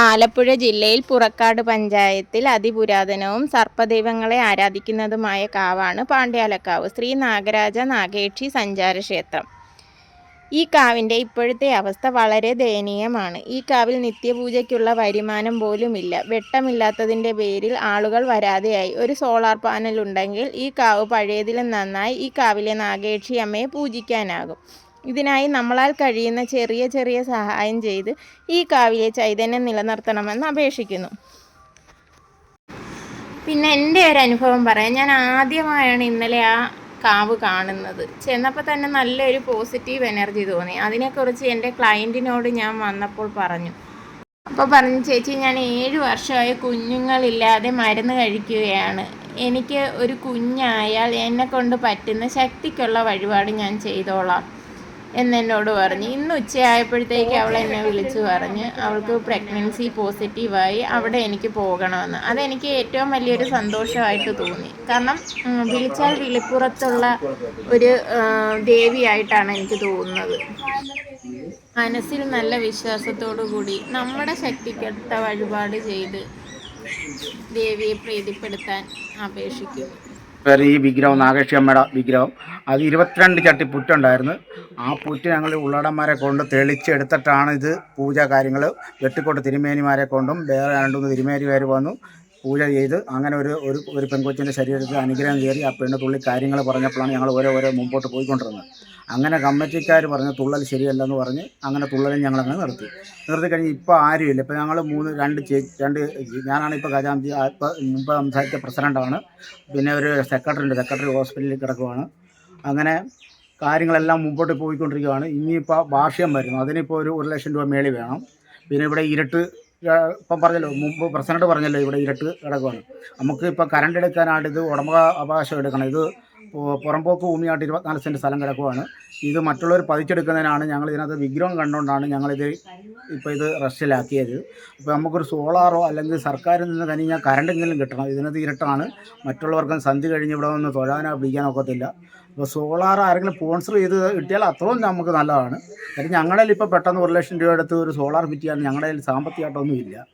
ആലപ്പുഴ ജില്ലയിൽ പുറക്കാട് പഞ്ചായത്തിൽ അതിപുരാതനവും സർപ്പദൈവങ്ങളെ ആരാധിക്കുന്നതുമായ കാവാണ് പാണ്ഡ്യാലക്കാവ് ശ്രീ നാഗരാജ നാഗേക്ഷി സഞ്ചാരക്ഷേത്രം. ഈ കാവിന്റെ ഇപ്പോഴത്തെ അവസ്ഥ വളരെ ദയനീയമാണ്. ഈ കാവിൽ നിത്യപൂജയ്ക്കുള്ള വരുമാനം പോലുമില്ല. വെട്ടമില്ലാത്തതിന്റെ പേരിൽ ആളുകൾ വരാതെയായി. ഒരു സോളാർ പാനൽ ഉണ്ടെങ്കിൽ ഈ കാവ് പഴയതിലും നന്നായി ഈ കാവിലെ നാഗേക്ഷി അമ്മയെ പൂജിക്കാനാകും. ഇതിനായി നമ്മളാൽ കഴിയുന്ന ചെറിയ ചെറിയ സഹായം ചെയ്ത് ഈ കാവിലെ ചൈതന്യം നിലനിർത്തണമെന്ന് അപേക്ഷിക്കുന്നു. പിന്നെ എന്റെ ഒരു അനുഭവം പറയാം. ഞാൻ ആദ്യമായാണ് ഇന്നലെ ആ കാവ് കാണുന്നത്. ചെന്നപ്പോൾ തന്നെ നല്ലൊരു പോസിറ്റീവ് എനർജി തോന്നി. അതിനെക്കുറിച്ച് എന്റെ ക്ലയന്റിനോട് ഞാൻ വന്നപ്പോൾ പറഞ്ഞു. അപ്പോൾ പറഞ്ഞു ചേച്ചി ഞാൻ ഏഴ് വർഷമായി കുഞ്ഞുങ്ങളില്ലാതെ മരുന്ന് കഴിക്കുകയാണ്. എനിക്ക് ഒരു കുഞ്ഞായാൽ എന്നെ കൊണ്ട് പറ്റുന്ന ശക്തിക്കുള്ള വഴിപാട് ഞാൻ ചെയ്തോളാം. എന്നെന്നോട് പറഞ്ഞു. ഇന്ന് ഉച്ചയായപ്പോഴത്തേക്ക് അവൾ എന്നെ വിളിച്ചു പറഞ്ഞ്. അവൾക്ക് പ്രഗ്നൻസി പോസിറ്റീവായി അവിടെ എനിക്ക് പോകണമെന്ന്. അതെനിക്ക് ഏറ്റവും വലിയൊരു സന്തോഷമായിട്ട് തോന്നി. കാരണം വിളിച്ചാൽ വിളിപ്പുറത്തുള്ള ഒരു ദേവിയായിട്ടാണ് എനിക്ക് തോന്നുന്നത്. മനസ്സിൽ നല്ല വിശ്വാസത്തോടു കൂടി നമ്മുടെ ശക്തിക്കെടുത്ത വഴിപാട് ചെയ്ത് ദേവിയെ പ്രീതിപ്പെടുത്താൻ അപേക്ഷിക്കുന്നു. പേര് ഈ വിഗ്രഹം നാഗേക്ഷി അമ്മയുടെ വിഗ്രഹം. അത് ഇരുപത്തിരണ്ട് ചട്ടി പുറ്റുണ്ടായിരുന്നു. ആ പുറ്റ് ഞങ്ങൾ ഉള്ളടന്മാരെ കൊണ്ട് തെളിച്ചെടുത്തിട്ടാണ് ഇത് പൂജ കാര്യങ്ങൾ വെട്ടിക്കോട്ട് തിരുമേനിമാരെ കൊണ്ടും വേറെ രണ്ടുമൂന്ന് തിരുമേനിമാർ വന്നു പൂജ ചെയ്ത് അങ്ങനെ ഒരു ഒരു ഒരു പെൺകൊച്ചിന്റെ ശരീരത്തിൽ അനുഗ്രഹം കയറി ആ പെണ്ണ് തുള്ളി കാര്യങ്ങൾ പറഞ്ഞപ്പോഴാണ് ഞങ്ങൾ ഓരോ ഓരോ മുമ്പോട്ട് പോയിക്കൊണ്ടിരുന്നത്. അങ്ങനെ കമ്മിറ്റിക്കാർ പറഞ്ഞ് തുള്ളൽ ശരിയല്ലെന്ന് പറഞ്ഞ് അങ്ങനെ തുള്ളലും ഞങ്ങളങ്ങനെ നിർത്തി. നിർത്തി കഴിഞ്ഞ് ഇപ്പോൾ ആരുമില്ല. ഇപ്പോൾ ഞങ്ങൾ മൂന്ന് രണ്ട് ചേ രണ്ട് ഞാനാണ് ഇപ്പോൾ ഖജാംജി ഇപ്പോൾ മുമ്പ് സംസാരിച്ച പ്രസിഡന്റാണ് പിന്നെ ഒരു സെക്രട്ടറി ഉണ്ട്. സെക്രട്ടറി ഹോസ്പിറ്റലിൽ കിടക്കുവാണ്. അങ്ങനെ കാര്യങ്ങളെല്ലാം മുമ്പോട്ട് പോയിക്കൊണ്ടിരിക്കുകയാണ് ഇനിയിപ്പോൾ വാർഷികം വരുന്നു അതിനിപ്പോൾ ഒരു ഒരു ലക്ഷം രൂപ മേളി വേണം. പിന്നെ ഇവിടെ ഇരട്ട് ഇപ്പം പറഞ്ഞല്ലോ മുമ്പ് പ്രസിഡന്റ് പറഞ്ഞല്ലോ ഇവിടെ ഇരട്ട് കിടക്കുവാണ്. നമുക്ക് ഇപ്പോൾ കറണ്ട് എടുക്കാനായിട്ട് ഇത് ഉടമ അവകാശം എടുക്കണം. ഇത് പുറമ്പോക്ക് ഭൂമിയായിട്ട് ഇരുപത്തിനാല് സെന്റ് സ്ഥലം കിടക്കുവാണ്. ഇത് മറ്റുള്ളവർ പതിച്ചെടുക്കുന്നതിനാണ് ഞങ്ങൾ ഇതിനകത്ത് വിഗ്രഹം കണ്ടുകൊണ്ടാണ് ഞങ്ങളിത് ഇപ്പോൾ ഇത് റഷ്യയിലാക്കിയത്. അപ്പോൾ നമുക്കൊരു സോളാറോ അല്ലെങ്കിൽ സർക്കാരിൽ നിന്ന് കനിഞ്ഞാൽ കറണ്ടെങ്കിലും കിട്ടണം. ഇതിനകത്ത് ഇരട്ടാണ്. മറ്റുള്ളവർക്കും സന്ധി കഴിഞ്ഞ് ഇവിടെ ഒന്ന് തൊഴാനോ പിടിക്കാനോ ഒക്കത്തില്ല. അപ്പോൾ സോളാർ ആരെങ്കിലും സ്പോൺസർ ചെയ്ത് കിട്ടിയാൽ അത്രയും നമുക്ക് നല്ലതാണ്. കാര്യം ഞങ്ങളുടെ കയ്യിൽ ഇപ്പോൾ പെട്ടെന്ന് ഒരു ലക്ഷം രൂപ എടുത്ത് ഒരു സോളാർ ഫിറ്റ് ചെയ്യാൻ ഞങ്ങളുടെ കയ്യിൽ സാമ്പത്തികമായിട്ടൊന്നുമില്ല.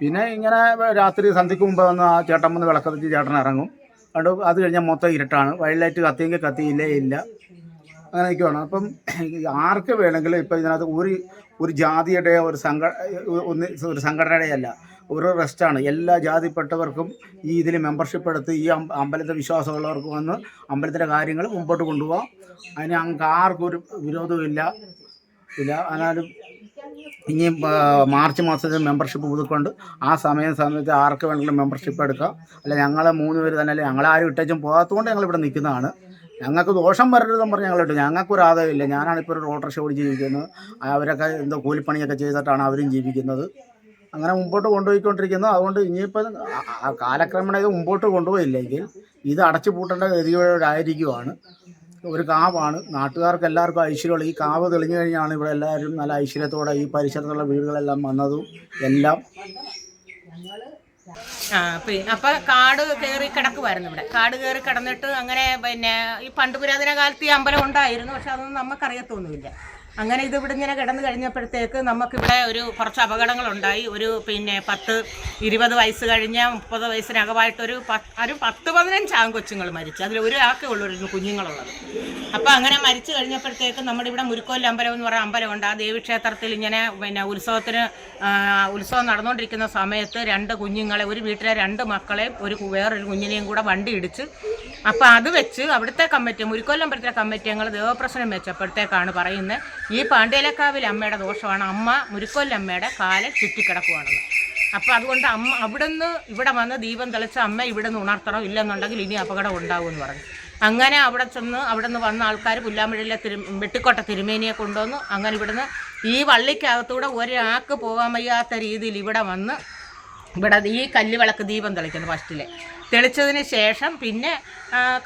പിന്നെ ഇങ്ങനെ രാത്രി സന്ധ്യക്ക് മുമ്പ് വന്ന് ആ ചേട്ടൻ വന്ന് വിളക്കത്തിച്ച് ചേട്ടൻ ഇറങ്ങും. കണ്ടു. അത് കഴിഞ്ഞാൽ മൊത്തം ഇരട്ടാണ്. Wild light കത്തിയെങ്കിൽ കത്തിയില്ലേ? ഇല്ല. അങ്ങനെ നിൽക്കുവാണ് അപ്പം ആർക്ക് വേണമെങ്കിലും ഇപ്പം ഇതിനകത്ത് ഒരു ഒരു ജാതിയുടെ ഒരു സംഘ ഒന്ന് ഒരു സംഘടനയുടെ അല്ല ഒരു റെസ്റ്റാണ് എല്ലാ ജാതിപ്പെട്ടവർക്കും ഈ ഇതിൽ മെമ്പർഷിപ്പ് എടുത്ത് ഈ അമ്പലത്തെ വിശ്വാസമുള്ളവർക്ക് വന്ന് അമ്പലത്തിലെ കാര്യങ്ങൾ മുമ്പോട്ട് കൊണ്ടുപോകാം അതിന് ഞങ്ങൾക്ക് ആർക്കും ഒരു വിരോധവും ഇല്ല. ഇല്ല. എന്നാലും ഇനി മാർച്ച് മാസത്തിൽ മെമ്പർഷിപ്പ് പുതുക്കൊണ്ട് ആ സമയം സമയത്ത് ആർക്ക് വേണമെങ്കിലും മെമ്പർഷിപ്പ് എടുക്കാം. അല്ല ഞങ്ങൾ മൂന്ന് പേര് തന്നെ അല്ലെങ്കിൽ ഞങ്ങളാരും ഇട്ടേച്ചും പോകാത്തതുകൊണ്ട് ഞങ്ങൾ ഇവിടെ നിൽക്കുന്നതാണ്. ഞങ്ങൾക്ക് ദോഷം വരരുതെന്ന് പറഞ്ഞ് ഞങ്ങൾ ഇട്ടു. ഞങ്ങൾക്കൊരു ആദായമില്ല. ഞാനാണിപ്പോൾ ഒരു ഓട്ടോറിക്ഷ ഓടിച്ച് ജീവിക്കുന്നത്. അവരൊക്കെ എന്തോ കൂലിപ്പണിയൊക്കെ ചെയ്തിട്ടാണ് അവരും ജീവിക്കുന്നത്. അങ്ങനെ മുമ്പോട്ട് കൊണ്ടുപോയിക്കൊണ്ടിരിക്കുന്നു. അതുകൊണ്ട് ആ കാലക്രമേണ ഇത് മുമ്പോട്ട് കൊണ്ടുപോയില്ലെങ്കിൽ ഇത് അടച്ചു പൂട്ടേണ്ട ഗതിയോടായിരിക്കുവാണ് ഒരു കാവാണ്. നാട്ടുകാർക്ക് എല്ലാവർക്കും ഐശ്വര്യമുള്ള ഈ കാവ് തെളിഞ്ഞു കഴിഞ്ഞാണ് ഇവിടെ എല്ലാവരും നല്ല ഐശ്വര്യത്തോടെ ഈ പരിസരത്തുള്ള വീടുകളെല്ലാം വന്നതും. എല്ലാം ആ അപ്പൊ കാട് കയറി കിടക്കുമായിരുന്നു ഇവിടെ. കാട് കയറി കിടന്നിട്ട് അങ്ങനെ പിന്നെ ഈ പണ്ട് പുരാതന കാലത്ത് ഈ അമ്പലം ഉണ്ടായിരുന്നു പക്ഷെ അതൊന്നും നമുക്കറിയത്തൊന്നുമില്ല. അങ്ങനെ ഇത് ഇവിടെ ഇങ്ങനെ കിടന്നു കഴിഞ്ഞപ്പോഴത്തേക്ക് നമുക്കിവിടെ ഒരു കുറച്ച് അപകടങ്ങളുണ്ടായി. ഒരു പിന്നെ പത്ത് ഇരുപത് വയസ്സ് കഴിഞ്ഞ മുപ്പത് വയസ്സിനകമായിട്ടൊരു ഒരു പത്ത് പതിനഞ്ച് ആൺകൊച്ചുങ്ങൾ മരിച്ചു. അതിൽ ഒരു ഒരാൾക്കേ ഉള്ളൂ കുഞ്ഞുങ്ങളുള്ളത്. അപ്പോൾ അങ്ങനെ മരിച്ചു കഴിഞ്ഞപ്പോഴത്തേക്ക് നമ്മുടെ ഇവിടെ മുരുക്കോൽ അമ്പലം എന്ന് പറയുന്ന അമ്പലമുണ്ട്. ആ ദേവീക്ഷേത്രത്തിൽ ഇങ്ങനെ പിന്നെ ഉത്സവത്തിന് ഉത്സവം നടന്നുകൊണ്ടിരിക്കുന്ന സമയത്ത് രണ്ട് കുഞ്ഞുങ്ങളെ ഒരു വീട്ടിലെ രണ്ട് മക്കളെ ഒരു വേറൊരു കുഞ്ഞിനെയും കൂടെ വണ്ടി ഇടിച്ച് അപ്പോൾ അത് വെച്ച് അവിടുത്തെ കമ്മിറ്റി മുരുക്കോൽ അമ്പലത്തിലെ കമ്മിറ്റി ഞങ്ങൾ ദേവപ്രശ്നം വെച്ചപ്പോഴത്തേക്കാണ് പറയുന്നത് ഈ പാണ്ഡ്യലക്കാവിൽ അമ്മയുടെ ദോഷമാണ്. അമ്മ മുരുക്കൊല്ലമ്മയുടെ കാലിൽ ചുറ്റിക്കിടക്കുവാണെന്ന്. അപ്പോൾ അതുകൊണ്ട് അമ്മ അവിടുന്ന് ഇവിടെ വന്ന് ദീപം തെളിച്ച അമ്മ ഇവിടെ നിന്ന് ഉണർത്തണം ഇല്ലെന്നുണ്ടെങ്കിൽ ഇനി അപകടം ഉണ്ടാവും എന്ന് പറഞ്ഞു. അങ്ങനെ അവിടെ ചെന്ന് അവിടെ നിന്ന് വന്ന ആൾക്കാർ പുല്ലാമ്പുഴയിലെ തിരു വെട്ടിക്കോട്ട തിരുമേനിയെ കൊണ്ടുവന്നു. അങ്ങനെ ഇവിടുന്ന് ഈ വള്ളിക്കകത്തൂടെ ഒരാൾക്ക് പോകാൻ വയ്യാത്ത രീതിയിൽ ഇവിടെ വന്ന് ഇവിടെ ഈ കല്ല് വിളക്ക് ദീപം തെളിക്കുന്നു ഫസ്റ്റിലെ. തെളിച്ചതിന് ശേഷം പിന്നെ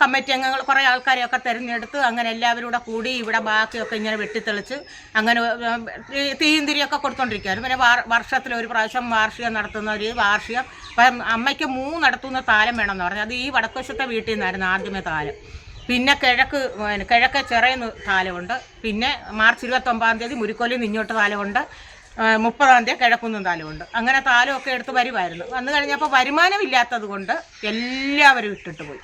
കമ്മിറ്റി അംഗങ്ങൾ കുറേ ആൾക്കാരെയൊക്കെ തിരഞ്ഞെടുത്ത് അങ്ങനെ എല്ലാവരും കൂടെ കൂടി ഇവിടെ ബാക്കിയൊക്കെ ഇങ്ങനെ വെട്ടിത്തെളിച്ച് അങ്ങനെ തീയന്തിരിയൊക്കെ കൊടുത്തോണ്ടിരിക്കുകയായിരുന്നു. പിന്നെ വാർ വർഷത്തിൽ ഒരു പ്രാവശ്യം വാർഷികം നടത്തുന്ന ഒരു വാർഷികം. ഇപ്പം അമ്മയ്ക്ക് മൂന്നിടത്തുനിന്ന് താലം വേണമെന്ന് പറഞ്ഞു അത് ഈ വടക്കുവശത്തെ വീട്ടിൽ നിന്നായിരുന്നു ആദ്യമേ താലം. പിന്നെ കിഴക്ക് കിഴക്കെ ചിറയുന്ന താലമുണ്ട്. പിന്നെ മാർച്ച് ഇരുപത്തൊമ്പതാം തീയതി മുരിക്കൊല്ലിൽ നിന്ന് ഇങ്ങോട്ട് താലമുണ്ട്. മുപ്പതാം തീയതി കിഴക്കുന്നും താലമുണ്ട് അങ്ങനെ താലമൊക്കെ എടുത്ത് വരുമായിരുന്നു. വന്നു കഴിഞ്ഞപ്പോൾ വരുമാനം ഇല്ലാത്തത് കൊണ്ട് എല്ലാവരും ഇട്ടിട്ട് പോയി.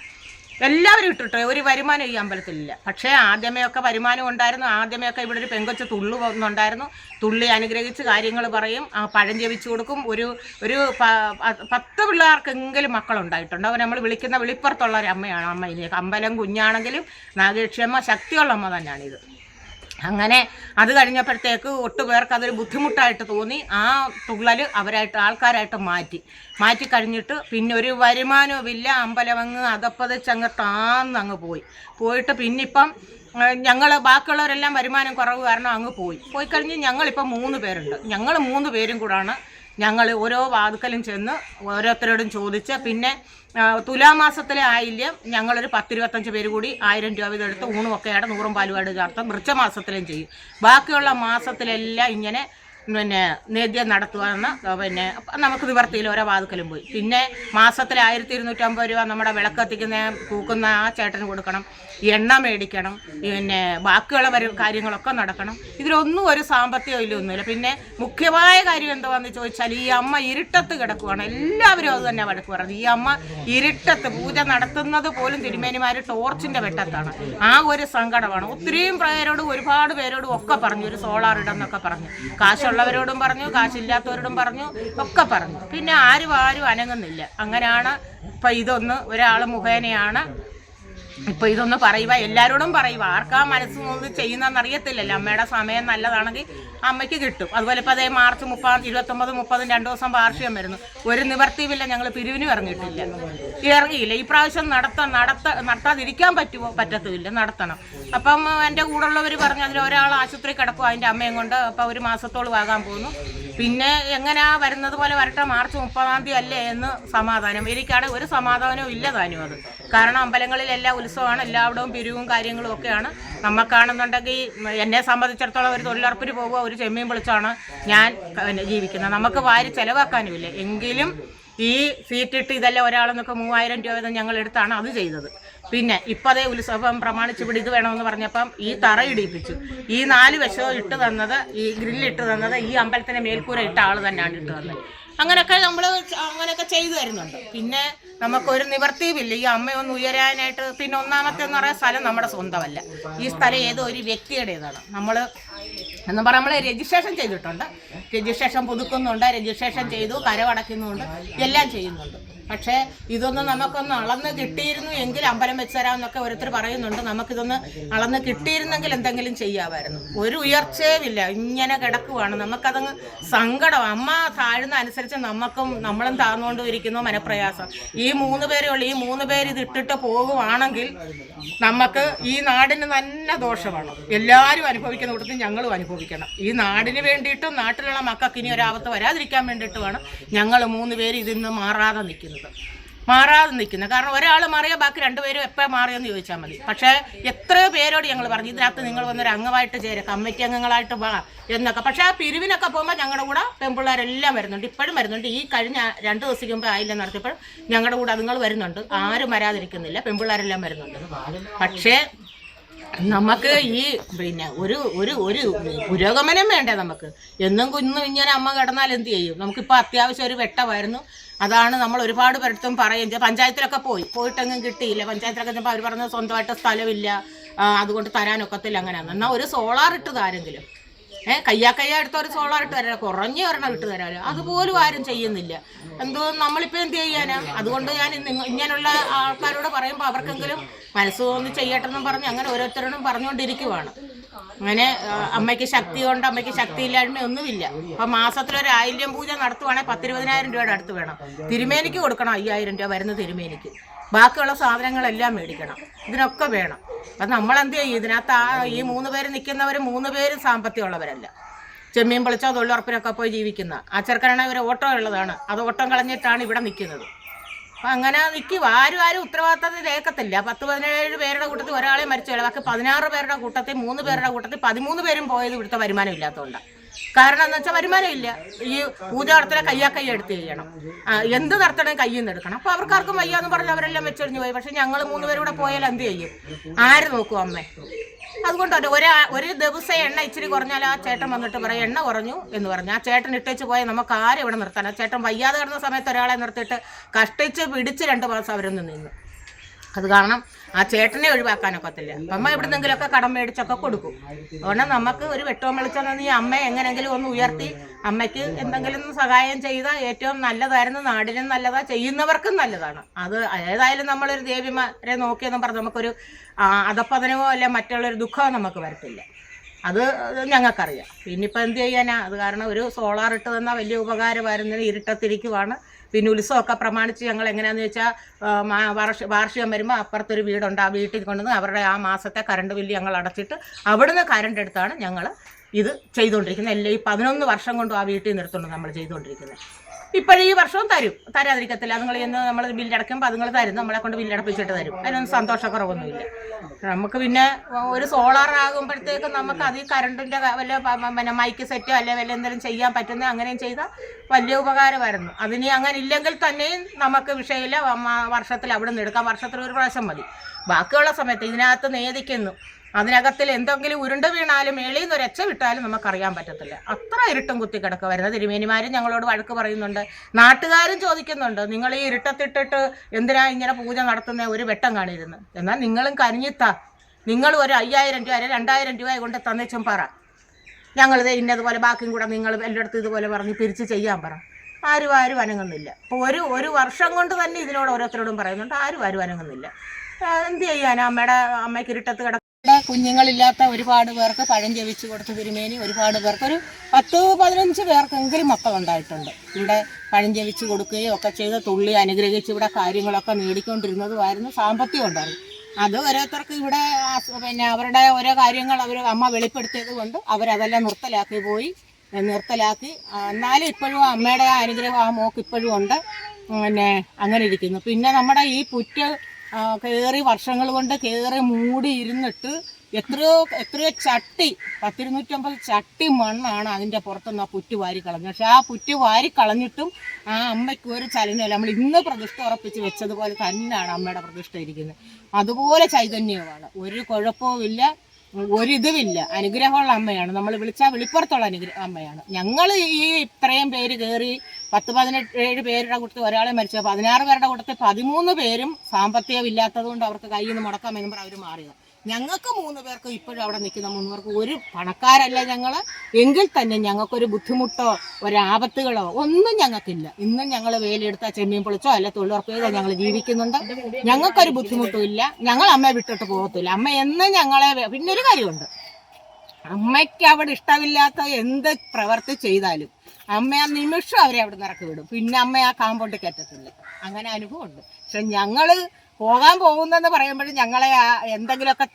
എല്ലാവരും ഇട്ടിട്ട് ഒരു വരുമാനം ഈ അമ്പലത്തിലില്ല പക്ഷേ ആദ്യമേ ഒക്കെ വരുമാനം ഉണ്ടായിരുന്നു. ആദ്യമേ ഒക്കെ ഇവിടെ ഒരു പെങ്കൊച്ച് തുള്ളു വന്നുണ്ടായിരുന്നു. തുള്ളി അനുഗ്രഹിച്ച് കാര്യങ്ങൾ പറയും. ആ പഴം ജപിച്ചു കൊടുക്കും. ഒരു ഒരു പത്ത് പിള്ളേർക്കെങ്കിലും മക്കളുണ്ടായിട്ടുണ്ട്. അവർ നമ്മൾ വിളിക്കുന്ന വിളിപ്പുറത്തുള്ള ഒരു അമ്മയാണ് അമ്മ ഇനി അമ്പലം കുഞ്ഞാണെങ്കിലും നാഗേക്ഷിയമ്മ ശക്തിയുള്ള അമ്മ തന്നെയാണിത്. അങ്ങനെ അത് കഴിഞ്ഞപ്പോഴത്തേക്ക് ഒട്ടു പേർക്ക് അതൊരു ബുദ്ധിമുട്ടായിട്ട് തോന്നി. ആ തുള്ളൽ അവരായിട്ട് ആൾക്കാരായിട്ട് മാറ്റി. മാറ്റി കഴിഞ്ഞിട്ട് പിന്നെ ഒരു വരുമാനവുമില്ല. അമ്പലമങ്ങ് അതപ്പതച്ചങ്ങ് താന്ന് അങ്ങ് പോയി. പോയിട്ട് പിന്നിപ്പം ഞങ്ങൾ ബാക്കിയുള്ളവരെല്ലാം വരുമാനം കുറവ് കാരണം അങ്ങ് പോയി. പോയി കഴിഞ്ഞ് ഞങ്ങളിപ്പം മൂന്ന് പേരുണ്ട്. ഞങ്ങൾ മൂന്ന് പേരും കൂടാണ് ഞങ്ങൾ ഓരോ വാതുക്കലും ചെന്ന് ഓരോരുത്തരോടും ചോദിച്ച് പിന്നെ തുലാമാസത്തിലെ ആയില്യം ഞങ്ങളൊരു പത്തിരുപത്തഞ്ച് പേര് കൂടി ആയിരം രൂപ വീതം എടുത്ത് ഊണുമൊക്കെയാണ് നൂറും പാലുപാട് ചേർത്ത് വൃക്ഷമാസത്തിലും ചെയ്യും. ബാക്കിയുള്ള മാസത്തിലെല്ലാം ഇങ്ങനെ പിന്നെ നേദ്യം നടത്തുവാന്ന് പിന്നെ നമുക്ക് നിവർത്തിയിൽ ഓരോ വാതുക്കലും പോയി. പിന്നെ മാസത്തിൽ ആയിരത്തി ഇരുന്നൂറ്റമ്പത് രൂപ നമ്മുടെ വിളക്കത്തിക്കുന്ന പൂക്കുന്ന ആ ചേട്ടന് കൊടുക്കണം. എണ്ണ മേടിക്കണം. പിന്നെ ബാക്കിയുള്ള വരു കാര്യങ്ങളൊക്കെ നടക്കണം. ഇതിലൊന്നും ഒരു സാമ്പത്തികം ഇല്ലൊന്നുമില്ല പിന്നെ മുഖ്യമായ കാര്യം എന്താണെന്ന് ചോദിച്ചാൽ ഈ അമ്മ ഇരുട്ടത്ത് കിടക്കുവാണ്. എല്ലാവരും അത് തന്നെ വഴക്ക് പറയുന്നത്. ഈ അമ്മ ഇരുട്ടത്ത് പൂജ നടത്തുന്നത് പോലും തിരുമേനിമാർ ടോർച്ചിന്റെ വെട്ടത്താണ്. ആ ഒരു സങ്കടമാണ്. ഒത്തിരിയും പേരോടും ഒരുപാട് പേരോടും ഒക്കെ പറഞ്ഞു. ഒരു സോളാർ ഇടം എന്നൊക്കെ പറഞ്ഞു. കാശുള്ളവരോടും പറഞ്ഞു കാശില്ലാത്തവരോടും പറഞ്ഞു ഒക്കെ പറഞ്ഞു. പിന്നെ ആരും ആരും അനങ്ങുന്നില്ല. അങ്ങനെയാണ് ഇപ്പം ഇതൊന്ന് ഒരാൾ മുഖേനയാണ് ഇപ്പൊ ഇതൊന്ന് പറയുക എല്ലാരോടും പറയുക ആർക്കാ മനസ്സ് നോക്കി ചെയ്യുന്നതെന്ന് അറിയത്തില്ലല്ലോ അമ്മയുടെ സമയം നല്ലതാണെങ്കിൽ അമ്മയ്ക്ക് കിട്ടും. അതുപോലെ ഇപ്പൊ അതേ മാർച്ച് മുപ്പത് ഇരുപത്തൊമ്പത് മുപ്പതും രണ്ടു ദിവസം വാർഷികം വരുന്നു. ഒരു നിവർത്തിയില്ല ഞങ്ങൾ പിരിവിനും ഇറങ്ങിയിട്ടില്ല. ഇറങ്ങിയില്ല. ഈ പ്രാവശ്യം നടത്ത നടത്ത നടത്താതിരിക്കാൻ പറ്റുമോ? പറ്റത്തില്ല. നടത്തണം. അപ്പം എന്റെ കൂടെയുള്ളവർ പറഞ്ഞു അതിൽ ഒരാൾ ആശുപത്രി കിടക്കും അതിന്റെ അമ്മയും കൊണ്ട് അപ്പോൾ ഒരു മാസത്തോളം ആകാൻ പോകുന്നു. പിന്നെ എങ്ങനെയാ വരുന്നത് പോലെ വരട്ടെ മാർച്ച് മുപ്പതാം തീയതി അല്ലേ എന്ന് സമാധാനം. എനിക്കാണ് ഒരു സമാധാനവും ഇല്ല താനും അത്. കാരണം അമ്പലങ്ങളിലെല്ലാം ഉത്സവമാണ് എല്ലാവിടവും പിരിവും കാര്യങ്ങളും ഒക്കെയാണ്. നമുക്കാണെന്നുണ്ടെങ്കിൽ എന്നെ സംബന്ധിച്ചിടത്തോളം ഒരു തൊഴിലുറപ്പിന് പോകുക ഒരു ചെമ്മീൻ വിളിച്ചാണ് ഞാൻ ജീവിക്കുന്നത്. നമുക്ക് വാരി ചിലവാക്കാനുമില്ല. എങ്കിലും ഈ സീറ്റിട്ട് ഇതെല്ലാം ഒരാളെന്നൊക്കെ മൂവായിരം രൂപ വീതം ഞങ്ങൾ എടുത്താണ് അത് ചെയ്തത്. പിന്നെ ഇപ്പം അതേ ഉത്സവം പ്രമാണിച്ച് ഇവിടെ ഇത് വേണമെന്ന് പറഞ്ഞപ്പം ഈ തറ ഇടിപ്പിച്ചു ഈ നാല് വശവും ഇട്ട് തന്നത് ഈ ഗ്രില്ലിട്ട് തന്നത് ഈ അമ്പലത്തിന്റെ മേൽക്കൂര ഇട്ട ആൾ തന്നെയാണ് ഇട്ട് തന്നത്. അങ്ങനെയൊക്കെ നമ്മൾ അങ്ങനെയൊക്കെ ചെയ്തു തരുന്നുണ്ട്. പിന്നെ നമുക്കൊരു നിവർത്തിയുമില്ല ഈ അമ്മയൊന്ന് ഉയരാനായിട്ട് പിന്നെ ഒന്നാമത്തെ എന്ന് പറയുന്ന സ്ഥലം നമ്മുടെ സ്വന്തമല്ല. ഈ സ്ഥലം ഏതോ ഒരു വ്യക്തിയുടേതാണ്. നമ്മൾ എന്ന് പറഞ്ഞാൽ നമ്മൾ രജിസ്ട്രേഷൻ ചെയ്തിട്ടുണ്ട്. രജിസ്ട്രേഷൻ പുതുക്കുന്നുണ്ട് രജിസ്ട്രേഷൻ ചെയ്തു കരവടക്കുന്നുണ്ട് എല്ലാം ചെയ്യുന്നുണ്ട്. പക്ഷേ ഇതൊന്ന് നമുക്കൊന്ന് അളന്ന് കിട്ടിയിരുന്നു എങ്കിൽ അമ്പലം വെച്ച് തരാമെന്നൊക്കെ ഓരോരുത്തർ പറയുന്നുണ്ട്. നമുക്കിതൊന്ന് അളന്ന് കിട്ടിയിരുന്നെങ്കിൽ എന്തെങ്കിലും ചെയ്യാമായിരുന്നു. ഒരു ഉയർച്ചയും ഇല്ല. ഇങ്ങനെ കിടക്കുവാണ്. നമുക്കതങ്ങ് സങ്കടം. അമ്മ താഴ്ന്ന അനുസരിച്ച് നമുക്കും നമ്മളും താഴ്ന്നുകൊണ്ട് ഇരിക്കുന്നു മനപ്രയാസം. ഈ മൂന്ന് പേരേ ഉള്ളൂ ഈ മൂന്ന് പേര് ഇതിട്ടിട്ട് പോകുവാണെങ്കിൽ നമുക്ക് ഈ നാടിന് തന്നെ ദോഷമാണ്. എല്ലാവരും അനുഭവിക്കുന്ന കൂട്ടത്തിൽ ഞങ്ങളും അനുഭവിക്കണം. ഈ നാടിന് വേണ്ടിയിട്ടും നാട്ടിലുള്ള മക്കൾക്ക് ഇനി ഒരാപത്ത് വരാതിരിക്കാൻ വേണ്ടിയിട്ടുമാണ് ഞങ്ങൾ മൂന്ന് പേര് ഇതിൽ നിന്ന് മാറാതെ നിൽക്കുന്നത്. മാറാതെ നിൽക്കുന്നത്. കാരണം ഒരാൾ മാറിയാൽ ബാക്കി രണ്ടുപേരും എപ്പോൾ മാറിയെന്ന് ചോദിച്ചാൽ മതി. പക്ഷേ എത്രയോ പേരോട് ഞങ്ങൾ പറഞ്ഞു ഇതിനകത്ത് നിങ്ങൾ വന്നൊരു അംഗമായിട്ട് ചേരുക കമ്മിറ്റി അംഗങ്ങളായിട്ട് വാ എന്നൊക്കെ. പക്ഷേ ആ പിരിവിനൊക്കെ പോകുമ്പോൾ ഞങ്ങളുടെ കൂടെ പെൺപിള്ളേരെല്ലാം വരുന്നുണ്ട്. ഇപ്പോഴും വരുന്നുണ്ട്. ഈ കഴിഞ്ഞ രണ്ട് ദിവസത്തേക്ക് മുമ്പ് ആയില്ല നടത്തിയപ്പോൾ ഞങ്ങളുടെ കൂടെ അതുങ്ങൾ വരുന്നുണ്ട്. ആരും വരാതിരിക്കുന്നില്ല. പെൺപിള്ളേരെല്ലാം വരുന്നുണ്ട്. പക്ഷേ നമുക്ക് ഈ പിന്നെ ഒരു ഒരു ഒരു പുരോഗമനം വേണ്ടേ നമുക്ക്? എന്നും കുന്നും ഇങ്ങനെ അമ്മ കിടന്നാൽ എന്ത് ചെയ്യും? നമുക്കിപ്പോൾ അത്യാവശ്യം ഒരു വെട്ടമായിരുന്നു. അതാണ് നമ്മൾ ഒരുപാട് പേരടുത്തും പറയും പഞ്ചായത്തിലൊക്കെ പോയി. പോയിട്ടെങ്ങും കിട്ടിയില്ല. പഞ്ചായത്തിലൊക്കെ ചെന്നപ്പോൾ അവർ പറഞ്ഞ സ്വന്തമായിട്ട് സ്ഥലമില്ല. അതുകൊണ്ട് തരാനൊക്കത്തില്ല അങ്ങനെ എന്നാൽ ഒരു സോളാർ ഇട്ട് താരെങ്കിലും. ഏഹ് കയ്യാ കയ്യാ എടുത്ത ഒരു സോളാർ ഇട്ട് തരാം കുറഞ്ഞ ഒരെണ്ണം ഇട്ട് തരാം അതുപോലും ആരും ചെയ്യുന്നില്ല. എന്തോ നമ്മളിപ്പോൾ എന്ത് ചെയ്യാനാ? അതുകൊണ്ട് ഞാൻ ഇങ്ങനെയുള്ള ആൾക്കാരോട് പറയുമ്പോൾ അവർക്കെങ്കിലും മനസ്സ് തോന്നി ചെയ്യട്ടെന്നും പറഞ്ഞ് അങ്ങനെ ഓരോരുത്തരോടും പറഞ്ഞുകൊണ്ടിരിക്കുവാണ്. അങ്ങനെ അമ്മയ്ക്ക് ശക്തി കൊണ്ട് അമ്മയ്ക്ക് ശക്തി ഇല്ലായ്മ ഒന്നുമില്ല. അപ്പൊ മാസത്തിലൊരു ആയിരം പൂജ നടത്തുവാണെങ്കിൽ പത്തിരുപതിനായിരം രൂപയുടെ അടുത്ത് വേണം. തിരുമേനിക്ക് കൊടുക്കണം അയ്യായിരം രൂപ വരുന്ന തിരുമേനിക്ക്. ബാക്കിയുള്ള സാധനങ്ങളെല്ലാം മേടിക്കണം. ഇതിനൊക്കെ വേണം. അപ്പം നമ്മളെന്ത് ചെയ്യും? ഇതിനകത്ത് ആ ഈ മൂന്ന് പേര് നിൽക്കുന്നവർ മൂന്ന് പേരും സാമ്പത്തികമുള്ളവരല്ല. ചെമ്മീൻ പൊളിച്ചോ തൊഴിലുറപ്പിനൊക്കെ പോയി ജീവിക്കുന്ന. ആ ചെറുക്കനാണ് ഓട്ടോ ഉള്ളതാണ്. അത് ഓട്ടം കളഞ്ഞിട്ടാണ് ഇവിടെ നിൽക്കുന്നത്. അപ്പം അങ്ങനെ നിൽക്കും. ആരും ആരും ഉത്തരവാദിത്തത്തിൽ ഏക്കത്തില്ല പത്ത് പതിനേഴ് പേരുടെ കൂട്ടത്തിൽ ഒരാളെ മരിച്ചു. ബാക്കി പതിനാറ് പേരുടെ കൂട്ടത്തിൽ മൂന്ന് പേരുടെ കൂട്ടത്തിൽ പതിമൂന്ന് പേരും പോയത് ഇവിടുത്തെ വരുമാനം ഇല്ലാത്തതുകൊണ്ടാണ് കാരണം എന്ന് വെച്ചാൽ വരുമാനം ഇല്ല ഈ പൂജ നടത്തണ കയ്യാ കൈ എടുത്ത് ചെയ്യണം. എന്ത് നടത്തണേ കയ്യിൽ നിന്ന് എടുക്കണം. അപ്പോൾ അവർക്കാർക്കും വയ്യാന്ന് പറഞ്ഞ് അവരെല്ലാം വെച്ചെറിഞ്ഞു പോയി. പക്ഷെ ഞങ്ങൾ മൂന്ന് പേരും കൂടെ പോയാൽ എന്ത് ചെയ്യും? ആര് നോക്കും അമ്മേ? അതുകൊണ്ട് ഒരു ഒരാ- ഒരു ദിവസം എണ്ണ ഇച്ചിരി കുറഞ്ഞാൽ ആ ചേട്ടൻ വന്നിട്ട് പറയും എണ്ണ കുറഞ്ഞു എന്ന് പറഞ്ഞു. ആ ചേട്ടൻ ഇട്ടേച്ച് പോയാൽ നമുക്ക് ആരും ഇവിടെ നിർത്താൻ ആ ചേട്ടൻ വയ്യാതെ കിടന്ന സമയത്ത് ഒരാളെ നിർത്തിയിട്ട് കഷ്ടിച്ച് പിടിച്ച് രണ്ട് മാസം അവരൊന്ന് നിന്നു. അത് കാരണം ആ ചേട്ടനെ ഒഴിവാക്കാനൊക്കത്തില്ല. അമ്മ എവിടുന്നെങ്കിലുമൊക്കെ കടം മേടിച്ചൊക്കെ കൊടുക്കും. അതുകൊണ്ട് നമുക്ക് ഒരു വെട്ടവും വെളിച്ചം ഈ അമ്മ എങ്ങനെങ്കിലും ഒന്ന് ഉയർത്തി അമ്മയ്ക്ക് എന്തെങ്കിലും സഹായം ചെയ്താൽ ഏറ്റവും നല്ലതായിരുന്നു നാടിനും നല്ലതാ ചെയ്യുന്നവർക്കും നല്ലതാണ്. അത് ഏതായാലും നമ്മളൊരു ദേവിമാരെ നോക്കിയെന്നും പറഞ്ഞ് നമുക്കൊരു അതപ്പതനമോ അല്ലെ മറ്റുള്ളൊരു ദുഃഖമോ നമുക്ക് വരത്തില്ല. അത് ഞങ്ങൾക്കറിയാം. പിന്നിപ്പോൾ എന്ത് ചെയ്യാനാ? അത് കാരണം ഒരു സോളാർ ഇട്ട് തന്നാൽ വലിയ ഉപകാരമായിരുന്നു ഇരുട്ടത്തിരിക്കുവാണ്. പിന്നെ ഉത്സവമൊക്കെ പ്രമാണിച്ച് ഞങ്ങൾ എങ്ങനെയാണെന്ന് വെച്ചാൽ വാർഷ വാർഷികം വരുമ്പോൾ അപ്പുറത്തൊരു വീടുണ്ട് ആ വീട്ടിൽ കൊണ്ടുവന്ന് അവരുടെ ആ മാസത്തെ കറണ്ട് ബില്ല് ഞങ്ങൾ അടച്ചിട്ട് അവിടുന്ന് കറണ്ട് എടുത്താണ് ഞങ്ങൾ ഇത് ചെയ്തുകൊണ്ടിരിക്കുന്നത് എല്ലാ ഈ പതിനൊന്ന് വർഷം കൊണ്ടും ആ വീട്ടിൽ നിർത്തുന്നു നമ്മൾ ചെയ്തുകൊണ്ടിരിക്കുന്നത് ഇപ്പോഴും ഈ വർഷവും തരും. തരാതിരിക്കത്തില്ല. അതുങ്ങൾ എന്ന് നമ്മൾ ബില്ലടക്കുമ്പോൾ അതുങ്ങൾ തരും. നമ്മളെ കൊണ്ട് ബില്ലടപ്പിച്ചിട്ട് തരും. അതിനൊന്നും സന്തോഷക്കുറവൊന്നുമില്ല. നമുക്ക് പിന്നെ ഒരു സോളാർ ആകുമ്പോഴത്തേക്കും നമുക്ക് അത് ഈ വല്ല പിന്നെ മൈക്ക് സെറ്റോ അല്ലെ വല്ല എന്തെങ്കിലും ചെയ്യാൻ പറ്റുന്ന അങ്ങനെയും ചെയ്താൽ വലിയ ഉപകാരമായിരുന്നു. അതിനി അങ്ങനെ ഇല്ലെങ്കിൽ തന്നെയും നമുക്ക് വിഷയമില്ല. വർഷത്തിൽ അവിടെ നിന്ന് എടുക്കാം. വർഷത്തിൽ ഒരു പ്രാവശ്യം മതി. ബാക്കിയുള്ള സമയത്ത് ഇതിനകത്ത് നേദിക്കുന്നു അതിനകത്തിൽ എന്തെങ്കിലും ഉരുണ്ട് വീണാലും മേളിൽ നിന്ന് ഒരു എച്ച വിട്ടാലും നമുക്കറിയാൻ പറ്റത്തില്ല. അത്ര ഇരുട്ടും കുത്തി വരുന്നത്. തിരുമേനിമാരും ഞങ്ങളോട് വഴക്ക് പറയുന്നുണ്ട്. നാട്ടുകാരും ചോദിക്കുന്നുണ്ട് നിങ്ങൾ ഈ ഇരുട്ടത്തിട്ടിട്ട് എന്തിനാ ഇങ്ങനെ പൂജ നടത്തുന്ന? ഒരു വെട്ടം കാണിരുന്നു. എന്നാൽ നിങ്ങളും കരിഞ്ഞിത്ത. നിങ്ങൾ ഒരു അയ്യായിരം രൂപ രണ്ടായിരം രൂപ കൊണ്ട് തന്നേച്ചും പറ. ഞങ്ങളിത് ഇന്നതുപോലെ ബാക്കിയും കൂടെ നിങ്ങൾ എല്ലായിടത്തും ഇതുപോലെ പറഞ്ഞ് പിരിച്ച് ചെയ്യാൻ പറ. ആരും ആരും അനങ്ങുന്നില്ല. ഇപ്പോൾ ഒരു ഒരു വർഷം കൊണ്ട് തന്നെ ഇതിനോട് ഓരോരുത്തരോടും പറയുന്നുണ്ട്. ആരും ആരും അനങ്ങുന്നില്ല. എന്ത് ചെയ്യാനാ? അമ്മയുടെ അമ്മയ്ക്ക് ഇരുട്ടത്ത് കിട ഇവിടെ കുഞ്ഞുങ്ങളില്ലാത്ത ഒരുപാട് പേർക്ക് പഴം ജപിച്ച് കൊടുത്ത തിരുമേനി ഒരുപാട് പേർക്ക് ഒരു പത്ത് പതിനഞ്ച് പേർക്കെങ്കിലും മക്കളുണ്ടായിട്ടുണ്ട് ഇവിടെ പഴം ജപിച്ച് കൊടുക്കുകയും ഒക്കെ ചെയ്ത് തുള്ളി അനുഗ്രഹിച്ച് ഇവിടെ കാര്യങ്ങളൊക്കെ നേടിക്കൊണ്ടിരുന്നതുമായിരുന്നു സാമ്പത്തികം ഉണ്ടായിരുന്നു. അത് ഓരോരുത്തർക്ക് ഇവിടെ പിന്നെ അവരുടെ ഓരോ കാര്യങ്ങൾ അവർ അമ്മ വെളിപ്പെടുത്തിയത് കൊണ്ട് അവരതെല്ലാം നിർത്തലാക്കി പോയി. നിർത്തലാക്കി. എന്നാലും ഇപ്പോഴും അമ്മയുടെ അനുഗ്രഹം ആ മോക്ക് ഇപ്പോഴും ഉണ്ട്. പിന്നെ അങ്ങനെ ഇരിക്കുന്നു. പിന്നെ നമ്മുടെ ഈ പുറ്റ് കയറി വർഷങ്ങൾ കൊണ്ട് കയറി മൂടി ഇരുന്നിട്ട് എത്രയോ എത്രയോ ചട്ടി പത്തിരുന്നൂറ്റമ്പത് ചട്ടി മണ്ണാണ് അതിന്റെ പുറത്തുനിന്ന് ആ പുറ്റ് വാരി കളഞ്ഞത്. പക്ഷെ ആ പുറ്റ് വാരി കളഞ്ഞിട്ടും ആ അമ്മയ്ക്ക് ഒരു ചലനമില്ല. നമ്മൾ ഇന്ന് പ്രതിഷ്ഠ ഉറപ്പിച്ച് വെച്ചതുപോലെ തന്നെയാണ് അമ്മയുടെ പ്രതിഷ്ഠ ഇരിക്കുന്നത്. അതുപോലെ ചൈതന്യമാണ് ഒരു കുഴപ്പവുമില്ല ഒരിതുമില്ല അനുഗ്രഹമുള്ള അമ്മയാണ്. നമ്മൾ വിളിച്ചാൽ വിളിപ്പുറത്തുള്ള അനുഗ്രഹ അമ്മയാണ്. ഞങ്ങൾ ഈ ഇത്രയും പേര് കയറി പത്ത് പതിനെട്ട് പേരുടെ കൂട്ടത്തിൽ ഒരാളെ മരിച്ചു. പതിനാറ് പേരുടെ കൂട്ടത്തിൽ പതിമൂന്ന് പേരും സാമ്പത്തികം ഇല്ലാത്തത് കൊണ്ട് അവർക്ക് കയ്യിൽ നിന്ന് മുടക്കാമെന്ന് പറഞ്ഞ് അവർ മാറിയത്. ഞങ്ങൾക്ക് മൂന്ന് പേർക്ക് ഇപ്പോഴും അവിടെ നിൽക്കുന്ന മൂന്ന് പേർക്ക് ഒരു പണക്കാരല്ല ഞങ്ങൾ എങ്കിൽ തന്നെ ഞങ്ങൾക്കൊരു ബുദ്ധിമുട്ടോ ഒരാപത്തുകളോ ഒന്നും ഞങ്ങൾക്കില്ല. ഇന്നും ഞങ്ങൾ വേലിയെടുത്ത ചെമ്മീൻ പൊളിച്ചോ അല്ല തൊഴിലുറപ്പ് ചെയ്തോ ഞങ്ങൾ ജീവിക്കുന്നുണ്ട്. ഞങ്ങൾക്കൊരു ബുദ്ധിമുട്ടും ഇല്ല. ഞങ്ങൾ അമ്മയെ വിട്ടിട്ട് പോകത്തില്ല. അമ്മ എന്നും ഞങ്ങളെ പിന്നൊരു കാര്യമുണ്ട്. അമ്മയ്ക്ക് അവിടെ ഇഷ്ടമില്ലാത്ത എന്ത് പ്രവർത്തി ചെയ്താലും അമ്മ ആ നിമിഷം അവരെ അവിടെ നിന്ന് ഇറക്കി വിടും. പിന്നെ അമ്മ ആ കാമ്പൗണ്ട് കയറ്റത്തില്ല. അങ്ങനെ അനുഭവമുണ്ട്. പക്ഷെ ഞങ്ങൾ പോകാൻ പോകുന്നെന്ന് പറയുമ്പോഴും ഞങ്ങളെ എന്തെങ്കിലുമൊക്കെ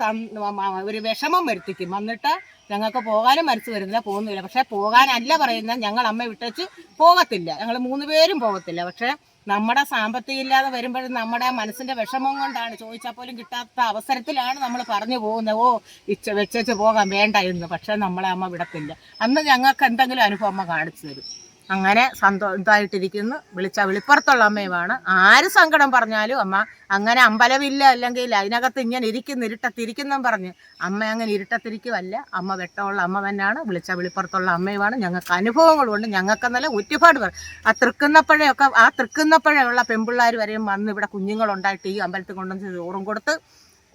ഒരു വിഷമം വരുത്തിക്കും. വന്നിട്ട് ഞങ്ങൾക്ക് പോകാനും മനസ്സ് വരുന്നില്ല പോകുന്നില്ല. പക്ഷെ പോകാനല്ല പറയുന്ന ഞങ്ങൾ അമ്മ വിട്ടേച്ച് പോകത്തില്ല. ഞങ്ങൾ മൂന്ന് പേരും പോകത്തില്ല. പക്ഷെ നമ്മുടെ സാമ്പത്തികം ഇല്ലാതെ വരുമ്പോഴും നമ്മുടെ മനസ്സിന്റെ വിഷമം കൊണ്ടാണ് ചോദിച്ചാൽ പോലും കിട്ടാത്ത അവസരത്തിലാണ് നമ്മൾ പറഞ്ഞു പോകുന്നത്. ഓ ഇച്ച വെച്ചേച്ച് പോകാൻ വേണ്ട എന്ന്. പക്ഷെ നമ്മളെ അമ്മ വിടത്തില്ല. അന്ന് ഞങ്ങൾക്ക് എന്തെങ്കിലും അനുഭവം അമ്മ കാണിച്ചു തരും. അങ്ങനെ സന്തോ ഇതായിട്ടിരിക്കുന്നു. വിളിച്ച വിളിപ്പുറത്തുള്ള അമ്മയുമാണ്. ആര് സങ്കടം പറഞ്ഞാലും അമ്മ അങ്ങനെ അമ്പലമില്ല അല്ലെങ്കിൽ അതിനകത്ത് ഇങ്ങനെ ഇരിക്കുന്നു ഇരുട്ടത്തിരിക്കുന്നും പറഞ്ഞ് അമ്മ അങ്ങനെ ഇരുട്ടത്തിരിക്കുമല്ല അമ്മ വെട്ടമുള്ള അമ്മ തന്നെയാണ്. വിളിച്ച വിളിപ്പുറത്തുള്ള അമ്മയുമാണ്. ഞങ്ങൾക്ക് അനുഭവങ്ങളുണ്ട് ഞങ്ങൾക്ക് നല്ല ഒരുപാട് പേർ. ആ തൃക്കുന്നപ്പഴയൊക്കെ ആ തൃക്കുന്നപ്പഴയുള്ള പെമ്പിള്ളേർ വരെയും വന്ന് ഇവിടെ കുഞ്ഞുങ്ങളുണ്ടായിട്ട് ഈ അമ്പലത്തിൽ കൊണ്ടുവന്ന് ചോറും കൊടുത്ത്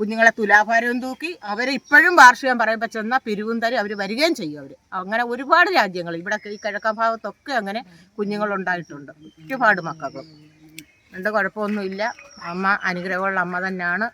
കുഞ്ഞുങ്ങളെ തുലാഭാരവും തൂക്കി അവർ ഇപ്പോഴും വാർഷികം പറയുമ്പോൾ ചെന്നാൽ പിരിവും തരും അവർ വരികയും ചെയ്യും അവർ അങ്ങനെ ഒരുപാട് രാജ്യങ്ങൾ ഇവിടെ ഈ കിഴക്കൻ ഭാഗത്തൊക്കെ അങ്ങനെ കുഞ്ഞുങ്ങളുണ്ടായിട്ടുണ്ട് ഒരുപാട് മക്കൾക്കും. രണ്ട് കുഴപ്പമൊന്നുമില്ല. അമ്മ അനുഗ്രഹമുള്ള അമ്മ തന്നെയാണ്.